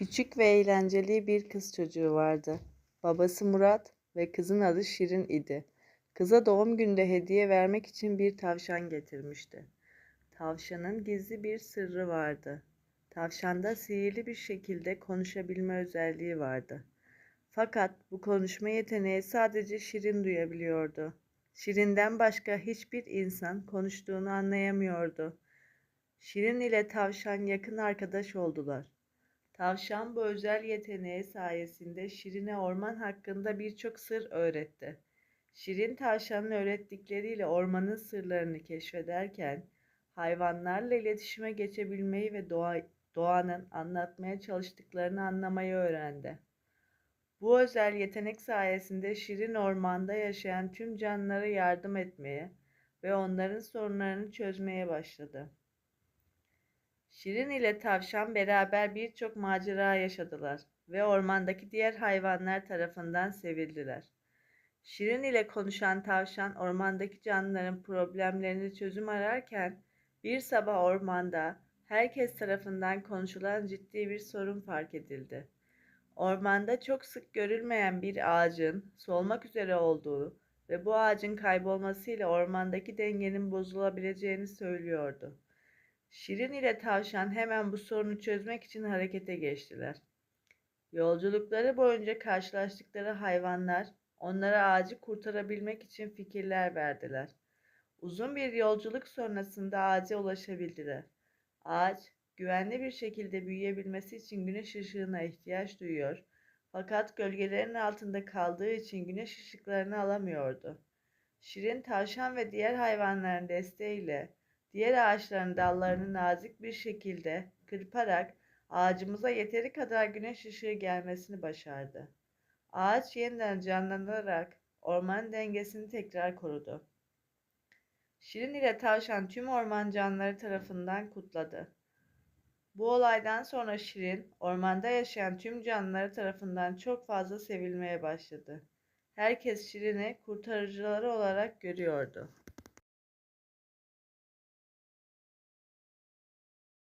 Küçük ve eğlenceli bir kız çocuğu vardı. Babası Murat ve kızın adı Şirin idi. Kıza doğum günde hediye vermek için bir tavşan getirmişti. Tavşanın gizli bir sırrı vardı. Tavşanda sihirli bir şekilde konuşabilme özelliği vardı. Fakat bu konuşma yeteneği sadece Şirin duyabiliyordu. Şirin'den başka hiçbir insan konuştuğunu anlayamıyordu. Şirin ile tavşan yakın arkadaş oldular. Tavşan bu özel yeteneği sayesinde Şirin'e orman hakkında birçok sır öğretti. Şirin tavşanın öğrettikleriyle ormanın sırlarını keşfederken hayvanlarla iletişime geçebilmeyi ve doğa, doğanın anlatmaya çalıştıklarını anlamayı öğrendi. Bu özel yetenek sayesinde Şirin ormanda yaşayan tüm canlılara yardım etmeye ve onların sorunlarını çözmeye başladı. Şirin ile tavşan beraber birçok macera yaşadılar ve ormandaki diğer hayvanlar tarafından sevildiler. Şirin ile konuşan tavşan ormandaki canlıların problemlerini çözüm ararken bir sabah ormanda herkes tarafından konuşulan ciddi bir sorun fark edildi. Ormanda çok sık görülmeyen bir ağacın solmak üzere olduğu ve bu ağacın kaybolmasıyla ormandaki dengenin bozulabileceğini söylüyordu. Şirin ile tavşan hemen bu sorunu çözmek için harekete geçtiler. Yolculukları boyunca karşılaştıkları hayvanlar onlara ağacı kurtarabilmek için fikirler verdiler. Uzun bir yolculuk sonrasında ağaca ulaşabildiler. Ağaç güvenli bir şekilde büyüyebilmesi için güneş ışığına ihtiyaç duyuyor fakat gölgelerin altında kaldığı için güneş ışıklarını alamıyordu. Şirin tavşan ve diğer hayvanların desteğiyle diğer ağaçların dallarını nazik bir şekilde kırparak ağacımıza yeteri kadar güneş ışığı gelmesini başardı. Ağaç yeniden canlanarak orman dengesini tekrar korudu. Şirin ile tavşan tüm orman canlıları tarafından kutladı. Bu olaydan sonra Şirin, ormanda yaşayan tüm canlıları tarafından çok fazla sevilmeye başladı. Herkes Şirin'i kurtarıcıları olarak görüyordu.